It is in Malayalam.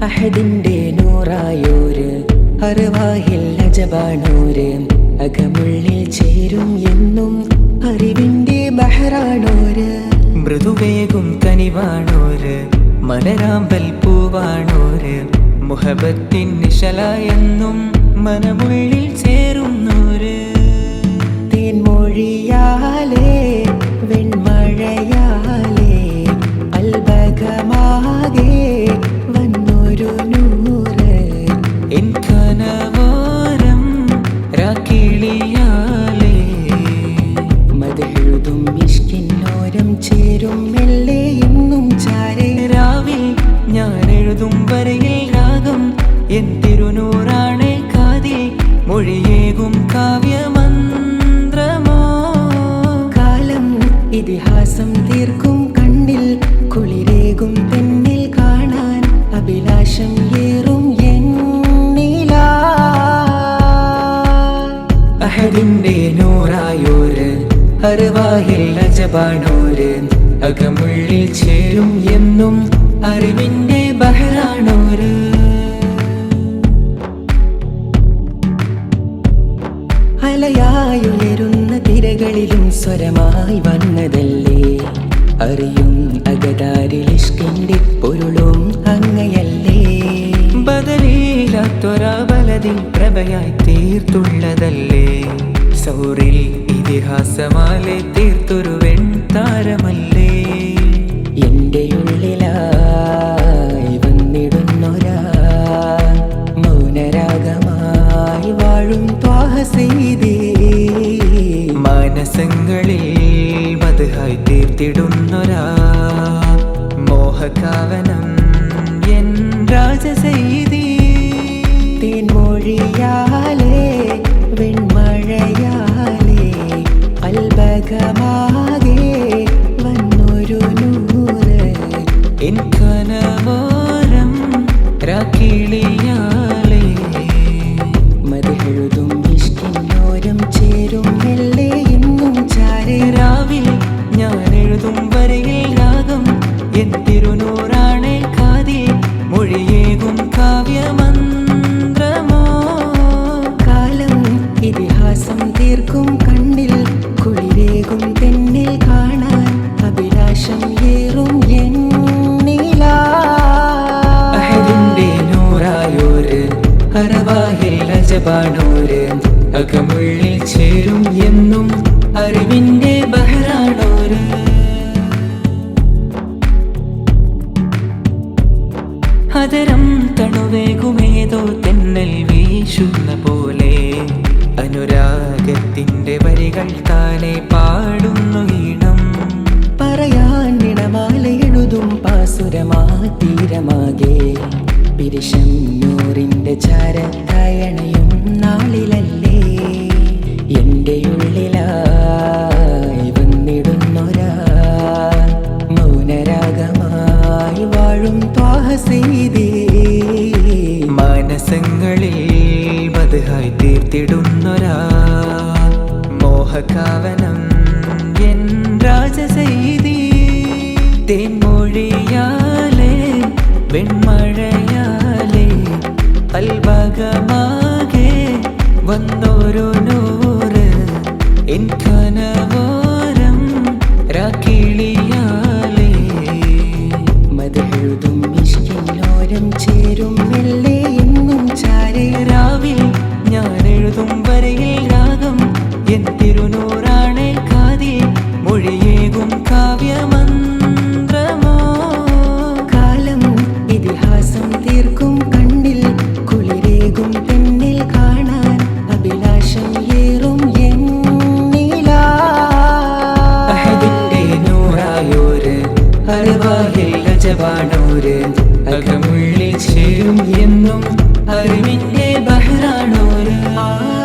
അഹദിന്റെ നൂറായൂര് അറിവാഹിൽ അജബാണൂര് അകമുള്ളിൽ ചേരും എന്നും ബഹറാണോര് മൃദുവേഗും കനിവാണോര്? മലരാമ്പൽ പൂവാണോര്? മുഹബത്തിൻ നിശലയെന്നും മനമുള്ളിൽ ചേരുന്നോര് എൻ തിരുനൂറാണേ കാതിൽ മൊഴിയേകും കാവ്യമന്ത്രമോ? കാലം ഇതിഹാസം തീർക്കും കണ്ണിൽ കുളിരേകും പെണ്ണിൽ കാണാൻ അഭിലാഷം ഏറും എന്നില. അഹദിന്റെ നൂറായോര് അറിവാഹിൽ അജബാണോര് അകമുള്ളിൽ ചേരും എന്നും അറിവിന്റെ തിരകളിലും സ്വരമായി വന്നതല്ലേ? അറിയും അകതാരിലിഷ്കിന്റെ പൊരുളും അങ്ങയല്ലേ? ബദലീലാത്തൊരാബലതിൽ പ്രഭയായി തീർത്തുള്ളതല്ലേ? സൗറിൽ ഇതിഹാസമാലെ തീർത്തൊരു വെൺതാരമല്ലേ മാനസങ്ങളിൽ മധുഹായി തീർത്തിടുന്നൊരാ. മോഹകാവനം എൻ രാജസൈതി തേൻമൊഴിയാലേ വെൺമഴയാലേ അൽബകമാകെ അറവാഹിൽ അജബാണോര് അകമുള്ളിൽ ചേരും എന്നും അറിവിന്റെ ബഹറാണോര് അതരം തണുവേകുമേതോ തെന്നൽ വീശുന്ന പോലെ അനുരാഗത്തിന്റെ വരികൾ താനെ പാടുന്നു ഈണം. പറയാൻ ഇടമാല എഴുതും പാസുരമാ തീരമാകെ പിരിശം നൂറിന്റെ ചാരക്കയണയും നാളിലല്ലേ? എന്റെ ഉള്ളിലായി വന്നിടുന്നൊരാ മൗനരാഗമായി വാഴും ത്വാഹസീതേ മാനസങ്ങളിൽ മധുഹായി തീർത്തിടുന്നൊരാ മോഹകാവനം എൻ രാജസൈതി തേൻമൊഴിയാലേ വെൺമഴയാലേ കനവോരം രാക്കിളിയാലേ. ഞാൻ എഴുതും വരയിൽ രാഗം എൻ കാവ്യമന്ത്രമോ? തീർക്കും കണ്ണിൽ. കുളിരേകും പെണ്ണിൽ കാണാൻ അഭിലാഷം ഏറും പച്ച പാടൂര് അകമുള്ളിൽ ചേരും എന്നും അറിവിന്റെ ബഹ്റാണൂര് ആ